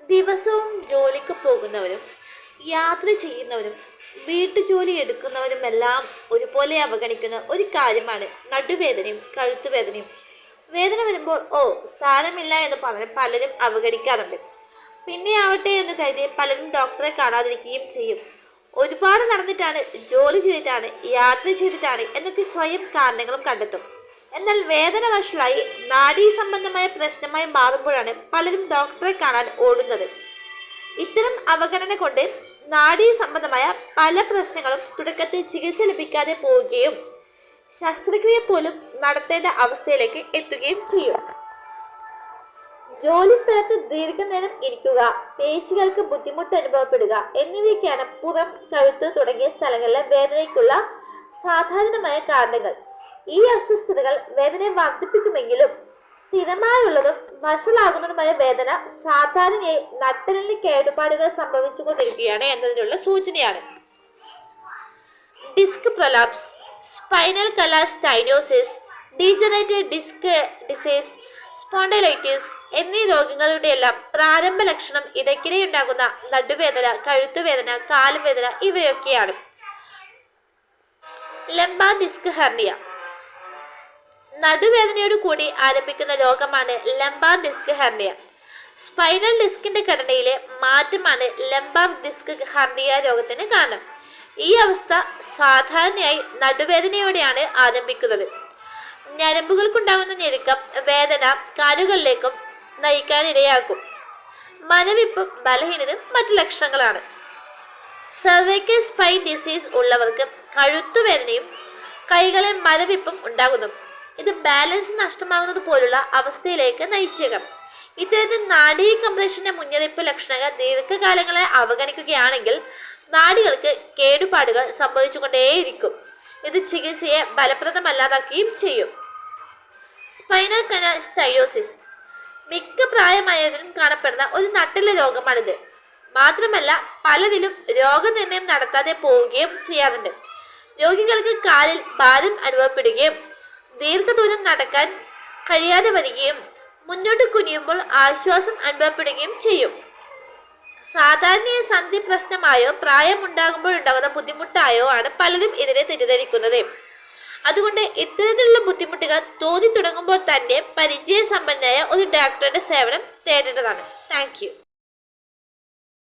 ദിവസവും ജോലിക്ക് പോകുന്നവരും യാത്ര ചെയ്യുന്നവരും വീട്ടുജോലി എടുക്കുന്നവരുമെല്ലാം ഒരുപോലെ അവഗണിക്കുന്ന ഒരു കാര്യമാണ് നടുവേദനയും കഴുത്തുവേദനയും. വേദന വരുമ്പോൾ ഓ സാരമില്ല എന്ന് പറഞ്ഞ് പലരും അവഗണിക്കാറുണ്ട്. പിന്നെ ആവട്ടെ എന്ന് കരുതി പലരും ഡോക്ടറെ കാണാതിരിക്കുകയും ചെയ്യും. ഒരുപാട് നടന്നിട്ടാണ് ജോലി ചെയ്തിട്ടാണ് യാത്ര ചെയ്തിട്ടാണ് എന്നൊക്കെ സ്വയം കാരണങ്ങളും കണ്ടെത്തും. എന്നാൽ വേദന വഷളായി നാഡീ സംബന്ധമായ പ്രശ്നമായി മാറുമ്പോഴാണ് പലരും ഡോക്ടറെ കാണാൻ ഓടുന്നത്. ഇത്തരം അവഗണന കൊണ്ട് നാഡീ സംബന്ധമായ പല പ്രശ്നങ്ങളും തുടക്കത്തിൽ ചികിത്സ ലഭിക്കാതെ പോവുകയും ശസ്ത്രക്രിയ പോലും നടത്തേണ്ട അവസ്ഥയിലേക്ക് എത്തുകയും ചെയ്യും. ജോലി സ്ഥലത്ത് ദീർഘനേരം ഇരിക്കുക പേശികൾക്ക് ബുദ്ധിമുട്ട് അനുഭവപ്പെടുക എന്നിവയൊക്കെയാണ് പുറം കഴുത്ത് തുടങ്ങിയ സ്ഥലങ്ങളിലെ വേദനയ്ക്കുള്ള സാധാരണമായ കാരണങ്ങൾ. ഈ അസ്വസ്ഥതകൾ വേദനയെ വർദ്ധിപ്പിക്കുമെങ്കിലും സ്ഥിരമായുള്ളതും വഷളാകുന്നതുമായ വേദന സാധാരണയായി നട്ടലിന് കേടുപാടുകൾ സംഭവിച്ചുകൊണ്ടിരിക്കുകയാണ് എന്നതിനുള്ള സൂചനയാണ്. Disc prolapse spinal canal stenosis degenerated disc disease spondylitis എന്നീ രോഗങ്ങളുടെ എല്ലാം പ്രാരംഭ ലക്ഷണം ഇടയ്ക്കിടെ ഉണ്ടാകുന്ന നടുവേദന കഴുത്തുവേദന കാലുവേദന ഇവയൊക്കെയാണ്. Lumbar disk hernia. നടുവേദനയോട് കൂടി ആരംഭിക്കുന്ന രോഗമാണ് ലംബാർ ഡിസ്ക് ഹെർണിയ. സ്പൈനൽ ഡിസ്കിന്റെ ഘടനയിലെ മാറ്റമാണ് ലംബാർ ഡിസ്ക് ഹെർണിയ രോഗത്തിന് കാരണം. ഈ അവസ്ഥ സാധാരണയായി നടുവേദനയോടെയാണ് ആരംഭിക്കുന്നത്. ഞരമ്പുകൾക്കുണ്ടാകുന്ന ഞെരുക്കം വേദന കാലുകളിലേക്കും നയിക്കാനിടയാക്കും. മരവിപ്പും ബലഹീനതയും മറ്റു ലക്ഷണങ്ങളാണ്. സർവൈക്കൽ സ്പൈൻ ഡിസീസ് ഉള്ളവർക്ക് കഴുത്തുവേദനയും കൈകളിൽ മരവിപ്പും ഉണ്ടാകുന്നു. ഇത് ബാലൻസ് നഷ്ടമാകുന്നത് പോലുള്ള അവസ്ഥയിലേക്ക് നയിച്ചേക്കാം. ഇത്തരത്തിൽ നാഡീ കംപ്രഷന്റെ മുന്നറിയിപ്പ് ലക്ഷണങ്ങൾ ദീർഘകാലങ്ങളെ അവഗണിക്കുകയാണെങ്കിൽ നാടികൾക്ക് കേടുപാടുകൾ സംഭവിച്ചുകൊണ്ടേയിരിക്കും. ഇത് ചികിത്സയെ ഫലപ്രദമല്ലാതാക്കുകയും ചെയ്യും. സ്പൈനൽ കനാൽ സ്റ്റൈലോസിസ് മിക്ക പ്രായമായതിലും കാണപ്പെടുന്ന ഒരു നട്ടിലെ രോഗമാണിത്. മാത്രമല്ല പലതിലും രോഗനിർണയം നടത്താതെ പോവുകയും ചെയ്യാറുണ്ട്. രോഗികൾക്ക് കാലിൽ ഭാരം അനുഭവപ്പെടുകയും ദീർഘദൂരം നടക്കാൻ കഴിയാതെ വരികയും മുന്നോട്ട് കുനിയുമ്പോൾ ആശ്വാസം അനുഭവപ്പെടുകയും ചെയ്യും. സാധാരണ സന്ധി പ്രശ്നമായോ പ്രായമുണ്ടാകുമ്പോൾ ഉണ്ടാകുന്ന ബുദ്ധിമുട്ടായോ ആണ് പലരും ഇതിനെ തെറ്റിദ്ധരിക്കുന്നത്. അതുകൊണ്ട് ഇത്തരത്തിലുള്ള ബുദ്ധിമുട്ടുകൾ തോന്നി തുടങ്ങുമ്പോൾ തന്നെ പരിചയ പരിചയസമ്പന്നനായ ഒരു ഡോക്ടറുടെ സേവനം തേടേണ്ടതാണ്. താങ്ക്